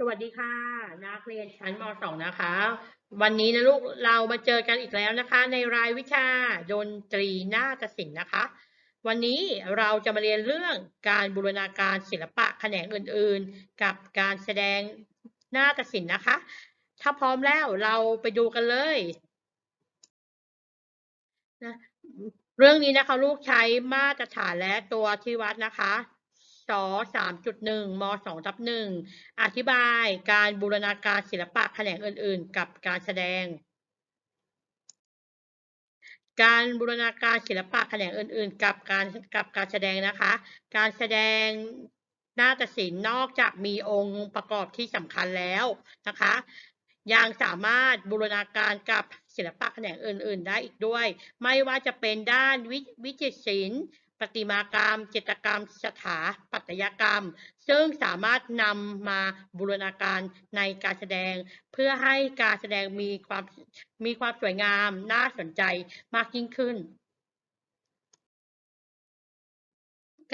สวัสดีค่ะ นักเรียนชั้นม .2 นะคะ วันนี้นะลูกเรามาเจอกันอีกแล้วนะคะ ในรายวิชาดนตรีนาฏศิลป์นะคะ วันนี้เราจะมาเรียนเรื่องการบูรณาการศิลปะแขนงอื่นๆ กับการแสดงนาฏศิลป์นะคะ ถ้าพร้อมแล้วเราไปดูกันเลยนะเรื่องนี้นะคะลูกใช้มาตรฐานและตัวชี้วัดนะคะ สสามจุดหนึ่งมสองทับหนึ่งอธิบายการบูรณาการศิลปะแขนงอื่น ๆ กับการแสดง การบูรณาการศิลปะแขนงอื่น ๆ กับการกับการแสดงนะคะ การแสดงนาฏศิลป์นอกจากมีองค์ประกอบที่สำคัญแล้วนะคะ ยังสามารถบูรณาการกับศิลปะแขนงอื่น ๆ ได้อีกด้วย ไม่ว่าจะเป็นด้านวิวิจิตรศิลป์ ประติมากรรม จิตรกรรม สถาปัตยกรรม ซึ่งสามารถนำมาบูรณาการในการแสดง เพื่อให้การแสดงมีความมีความสวยงาม น่าสนใจมากยิ่งขึ้น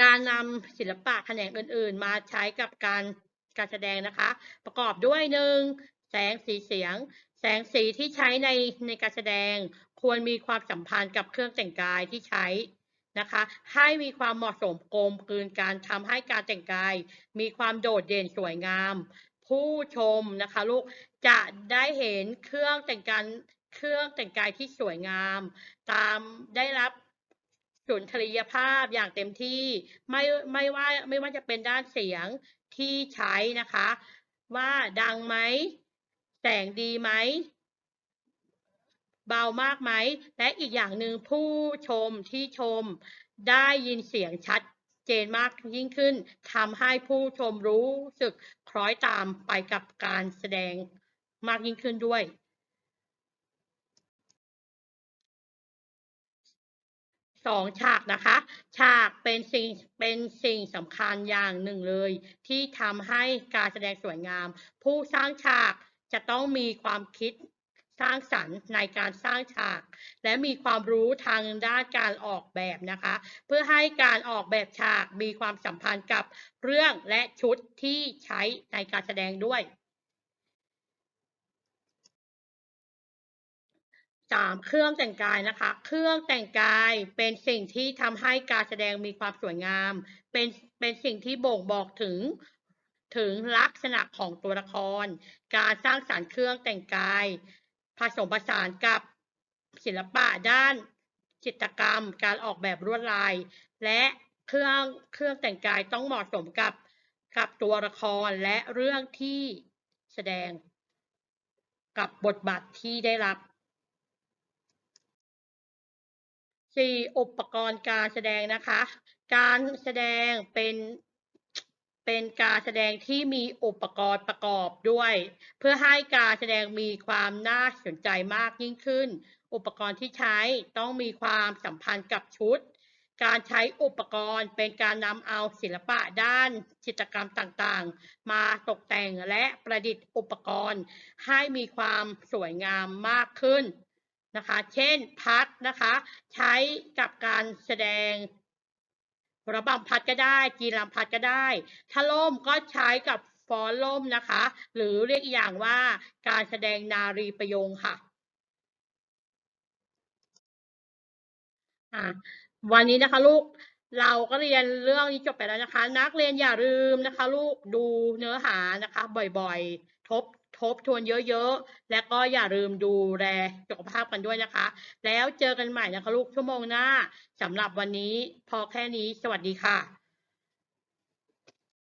การนำศิลปะแขนงอื่น ๆ มาใช้กับการการแสดงนะคะ ประกอบด้วยหนึ่งแสงสีเสียง แสงสีที่ใช้ในในการแสดง ควรมีความสัมพันธ์กับเครื่องแต่งกายที่ใช้ นะคะ ให้มีความเหมาะสมกลมกลืนการทำให้การแต่งกาย มีความโดดเด่นสวยงาม ผู้ชมนะคะลูกจะได้เห็นเครื่องแต่งกายเครื่องแต่งกายที่สวยงาม ตามได้รับสุนทรียภาพอย่างเต็มที่ไม่ไม่ว่าไม่ว่าจะเป็นด้านเสียงที่ใช้นะคะ ว่าดังไหมแสงดีไหม เบามากไหม และอีกอย่างหนึ่งผู้ชมที่ชมได้ยินเสียงชัดเจนมากยิ่งขึ้นทำให้ผู้ชมรู้สึกคล้อยตามไปกับการแสดงมากยิ่งขึ้นด้วย สองฉากนะคะ ฉากเป็นสิ่งเป็นสิ่งสำคัญอย่างหนึ่งเลย ที่ทำให้การแสดงสวยงาม ผู้สร้างฉากจะต้องมีความคิด สร้างสรรค์ในการสร้างฉาก และมีความรู้ทางด้านการออกแบบนะคะ เพื่อให้การออกแบบฉากมีความสัมพันธ์กับเรื่องและชุดที่ใช้ในการแสดงด้วยสามเครื่องแต่งกายนะคะ เครื่องแต่งกายเป็นสิ่งที่ทำให้การแสดงมีความสวยงาม เป็นเป็นสิ่งที่บ่งบอกถึงถึงลักษณะของตัวละคร การสร้างสรรค์เครื่องแต่งกาย ผสมผสานกับศิลปะด้านจิตรกรรม การออกแบบลวดลาย และเครื่องเครื่องแต่งกายต้องเหมาะสมกับกับตัวละครและเรื่องที่แสดงกับบทบาทที่ได้รับสี่อุปกรณ์การแสดงนะคะ การแสดงเป็น เป็นการแสดงที่มีอุปกรณ์ประกอบด้วย เพื่อให้การแสดงมีความน่าสนใจมากยิ่งขึ้น อุปกรณ์ที่ใช้ต้องมีความสัมพันธ์กับชุด การใช้อุปกรณ์เป็นการนำเอาศิลปะด้านจิตรกรรมต่างๆ มาตกแต่งและประดิษฐ์อุปกรณ์ ให้มีความสวยงามมากขึ้นนะคะ เช่นพัดนะคะ ใช้กับการแสดง ระบำพัดก็ได้กีรำพัดก็ได้ ถ้าล่มก็ใช้กับฟ้อนล่มนะคะ หรือเรียกอีกอย่างว่าการแสดงนารีประโยงค่ะวันนี้นะคะลูกเราก็เรียนเรื่องนี้จบไปแล้วนะคะ นักเรียนอย่าลืมนะคะ ลูกดูเนื้อหานะคะ บ่อยๆ ทบ ทบทวนเยอะๆ และก็อย่าลืมดูแลสุขภาพกันด้วยนะคะ แล้วเจอกันใหม่นะคะลูกชั่วโมงหน้าสำหรับวันนี้พอแค่นี้สวัสดีค่ะ